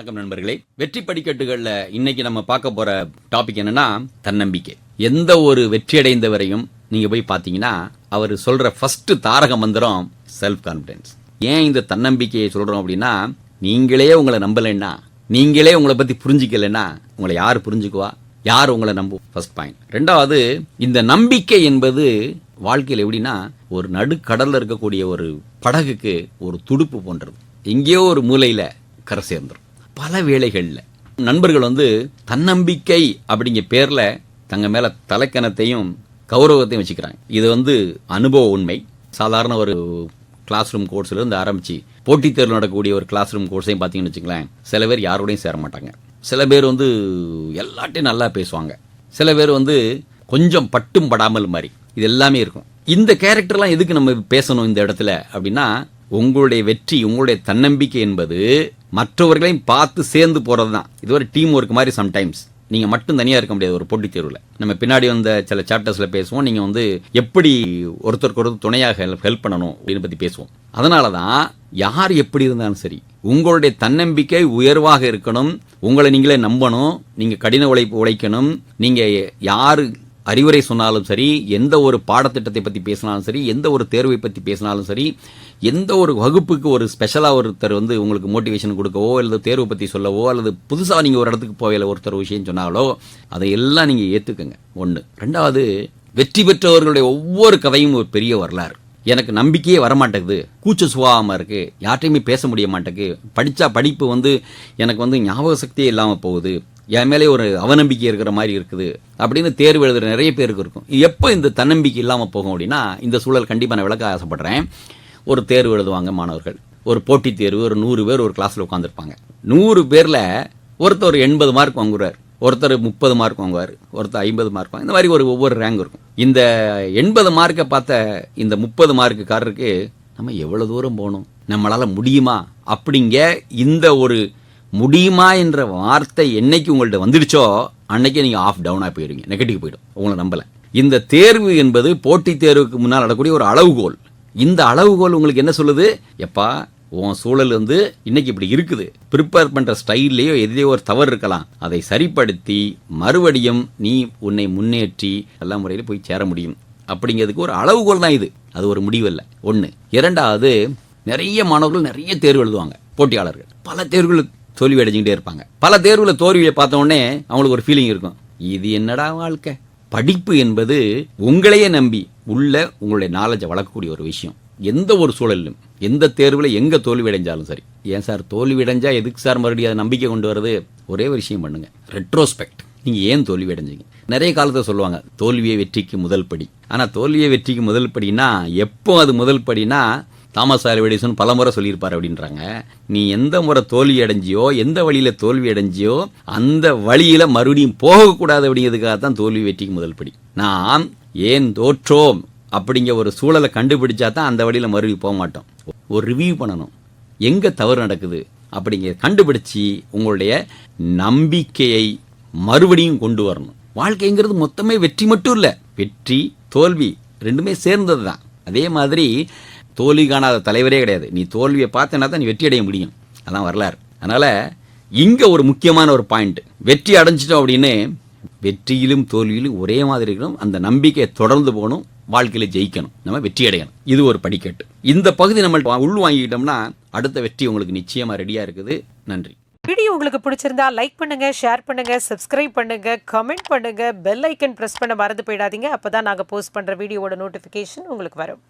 வணக்கம் நண்பர்களே. வெற்றி படிக்கட்டுகளில் இன்னைக்கு நம்ம பார்க்க போற டாபிக் என்னன்னா தன்னம்பிக்கை. எந்த ஒரு வெற்றி அடைந்தவரையும் நீங்க போய் பாத்தீங்கன்னா அவர் சொல்ற ஃபர்ஸ்ட் தாரக மந்திரம் செல்ஃப் கான்பிடன்ஸ் ஏன் இந்த தன்னம்பிக்கையை சொல்றோம் அப்படின்னா நீங்களே உங்களை நம்பலைன்னா நீங்களே உங்களை பத்தி புரிஞ்சுக்கலைன்னா உங்களை யார் புரிஞ்சுக்குவா? யார் உங்களை நம்பும் ஃபர்ஸ்ட் பாயிண்ட் ரெண்டாவது இந்த நம்பிக்கை என்பது வாழ்க்கையில் எப்படின்னா ஒரு நடுக்கடல்ல இருக்கக்கூடிய ஒரு படகுக்கு ஒரு துடுப்பு போன்றது. எங்கேயோ ஒரு மூலையில கரை சேர்ந்துரும். பல வேளைகளில். நண்பர்கள் வந்து தன்னம்பிக்கை அப்படிங்கிற பேரில் தங்க மேலே தலைக்கணத்தையும் கௌரவத்தையும் வச்சுக்கிறாங்க. இது வந்து அனுபவ உண்மை. சாதாரண ஒரு கிளாஸ் ரூம் கோர்ஸ்லேருந்து இருந்து போட்டித் தேர்வு நடக்கக்கூடிய ஒரு கிளாஸ் ரூம் கோர்ஸையும் பார்த்தீங்கன்னு வச்சுங்களேன் சில பேர் யாரோடையும் சேர மாட்டாங்க. சில பேர் வந்து எல்லாட்டையும் நல்லா பேசுவாங்க. சில பேர் வந்து கொஞ்சம் பட்டும் படாமல் மாதிரி. இது எல்லாமே இருக்கும். இந்த கேரக்டர்லாம் எதுக்கு நம்ம பேசணும் இந்த இடத்துல அப்படின்னா உங்களுடைய வெற்றி உங்களுடைய தன்னம்பிக்கை என்பது மற்றவர்களையும் பார்த்து சேர்ந்து போகிறது தான் இது ஒரு டீம் ஒர்க் மாதிரி சம்டைம்ஸ் நீங்கள் மட்டும் தனியாக இருக்க முடியாது ஒரு போட்டித் தேர்வில். நம்ம பின்னாடி வந்த சில சாப்டர்ஸில் பேசுவோம். நீங்கள் வந்து எப்படி ஒருத்தருக்கு ஒருத்தர் துணையாக ஹெல்ப் பண்ணணும் அப்படின்னு பற்றி பேசுவோம். அதனால தான் யார் எப்படி இருந்தாலும் சரி உங்களுடைய தன்னம்பிக்கை உயர்வாக இருக்கணும். உங்களை நீங்களே நம்பணும். நீங்கள் கடின உழைப்பு உழைக்கணும். நீங்கள் யார் அறிவுரை சொன்னாலும் சரி எந்த ஒரு பாடத்திட்டத்தை பற்றி பேசினாலும் சரி எந்த ஒரு தேர்வை பற்றி பேசினாலும் சரி எந்த ஒரு வகுப்புக்கு ஒரு ஸ்பெஷலாக ஒருத்தர் வந்து உங்களுக்கு மோட்டிவேஷன் கொடுக்கவோ அல்லது தேர்வை பற்றி சொல்லவோ அல்லது புதுசாக நீங்கள் ஒரு இடத்துக்கு போகல ஒருத்தர் விஷயம் சொன்னாலோ அதையெல்லாம் நீங்கள் ஏற்றுக்கங்க ஒன்று ரெண்டாவது வெற்றி பெற்றவர்களுடைய ஒவ்வொரு கதையும் ஒரு பெரிய வரலாறு. எனக்கு நம்பிக்கையே வரமாட்டேங்குது. கூச்ச சுபாவமாக இருக்குது யார்ட்டையுமே பேச முடிய மாட்டேங்குது. படித்தா படிப்பு வந்து எனக்கு வந்து ஞாபக சக்தியே இல்லாமல் போகுது. என் மேலே ஒரு அவநம்பிக்கை இருக்கிற மாதிரி இருக்குது அப்படின்னு தேர்வு எழுதுற நிறைய பேருக்கு இருக்கும். எப்போ இந்த தன்னம்பிக்கை இல்லாமல் போகும் அப்படின்னா இந்த சூழல் கண்டிப்பாக நான் விளக்க ஆசைப்படுறேன். ஒரு தேர்வு எழுதுவாங்க மாணவர்கள். ஒரு போட்டித் தேர்வு ஒரு நூறு பேர் ஒரு கிளாஸில் உட்காந்துருப்பாங்க நூறு பேரில் ஒருத்தர் எண்பது மார்க் வாங்குறார். ஒருத்தர் முப்பது மார்க் வாங்குவார். ஒருத்தர் ஐம்பது மார்க் வாங்க இந்த மாதிரி ஒரு ஒவ்வொரு ரேங்க் இருக்கும். இந்த எண்பது மார்க்கை பார்த்த இந்த முப்பது மார்க்குக்காரருக்கு நம்ம எவ்வளோ தூரம் போகணும்? நம்மளால் முடியுமா? அப்படிங்க இந்த ஒரு முடியுமா என்ற வார்த்தை என்னைக்கு உங்கள்கிட்ட வந்துடுச்சோ அன்னைக்கு நீங்கள் ஆஃப் டவுனாக போயிடுவீங்க. நெகட்டிவ் போயிடும். உங்களை நம்பலை. இந்த தேர்வு என்பது போட்டித் தேர்வுக்கு முன்னால் நடக்கூடிய ஒரு அளவுகோல். இந்த அளவுகோல் உங்களுக்கு என்ன சொல்லுது? எப்பா உன் சூழல் வந்து இன்னைக்கு இப்படி இருக்குது. ப்ரிப்பேர் பண்ணுற ஸ்டைல்லையோ எதிலேயோ ஒரு தவறு இருக்கலாம். அதை சரிப்படுத்தி மறுபடியும் நீ உன்னை முன்னேற்றி எல்லா முறையில் போய் சேர முடியும். அப்படிங்கிறதுக்கு ஒரு அளவுகோல் தான் இது. அது ஒரு முடிவல்ல. ஒன்று இரண்டாவது நிறைய மாணவர்கள் நிறைய தேர்வு எழுதுவாங்க. போட்டியாளர்கள். பல தேர்வுகளுக்கு தோல்வி அடைஞ்சிக்கிட்டே இருப்பாங்க. பல தேர்வில் தோல்வியை பார்த்த உடனே அவங்களுக்கு ஒரு ஃபீலிங் இருக்கும். இது என்னடா வாழ்க்கை? படிப்பு என்பது உங்களையே நம்பி உள்ள உங்களுடைய நாலேஜை வளர்க்கக்கூடிய ஒரு விஷயம். எந்த ஒரு சூழலிலும் எந்த தேர்வில் எங்கே தோல்வி அடைஞ்சாலும் சரி. ஏன் சார் தோல்வி அடைஞ்சால் எதுக்கு சார் மறுபடியும் அதை நம்பிக்கை கொண்டு வருது ஒரே ஒரு விஷயம் பண்ணுங்கள் ரெட்ரோஸ்பெக்ட் நீங்கள் ஏன் தோல்வி அடைஞ்சிங்க நிறைய காலத்தில் சொல்லுவாங்க தோல்வியை வெற்றிக்கு முதல் படி. ஆனால் தோல்வியை வெற்றிக்கு முதல் படினா எப்போ அது முதல் படினா தாமஸ் ஆல்வா எடிசன் பல முறை சொல்லியிருப்பார் அப்படின்றாங்க. நீ எந்த முறை தோல்வி அடைஞ்சியோ எந்த வழியில் தோல்வி அடைஞ்சியோ அந்த வழியில் மறுபடியும் போகக்கூடாது அப்படிங்கிறதுக்காக தான் தோல்வி வெற்றிக்கு முதல் படி. நாம் ஏன் தோற்றோம் அப்படிங்கிற ஒரு சூழலை கண்டுபிடிச்சா தான் அந்த வழியில் மறுபடியும் போக மாட்டோம். ஒரு ரிவ்யூ பண்ணணும். எங்கே தவறு நடக்குது அப்படிங்கிற கண்டுபிடிச்சு உங்களுடைய நம்பிக்கையை மறுபடியும் கொண்டு வரணும். வாழ்க்கைங்கிறது மொத்தமே வெற்றி மட்டும் இல்லை. வெற்றி தோல்வி ரெண்டுமே சேர்ந்தது தான் அதே மாதிரி தோல்வி காணாத தலைவரே கிடையாது. நீ தோல்வியை பார்த்தனா தான் நீ வெற்றி அடைய முடியும். அதான் வரலாறு. அதனால் இங்கே ஒரு முக்கியமான ஒரு பாயிண்ட் வெற்றி அடைஞ்சிட்டோம் அப்படின்னு வெற்றியிலும் தோல்வியிலும் ஒரே மாதிரி இருக்கணும். அந்த நம்பிக்கையை தொடர்ந்து போகணும். வாழ்க்கையில் ஜெயிக்கணும். நம்ம வெற்றி அடையணும். இது ஒரு படிக்கட்டு. இந்த பகுதி நம்ம உள் வாங்கிக்கிட்டோம்னா அடுத்த வெற்றி உங்களுக்கு நிச்சயமாக ரெடியாக இருக்குது. நன்றி. வீடியோ உங்களுக்கு பிடிச்சிருந்தா லைக் பண்ணுங்க ஷேர் பண்ணுங்க சப்ஸ்கிரைப் பண்ணுங்க கமெண்ட் பண்ணுங்க பெல் ஐக்கன் பிரஸ் பண்ண மறந்து போயிடாதீங்க. அப்பதான் நாங்கள் போஸ்ட் பண்ற வீடியோவோட நோட்டிபிகேஷன் உங்களுக்கு வரும்.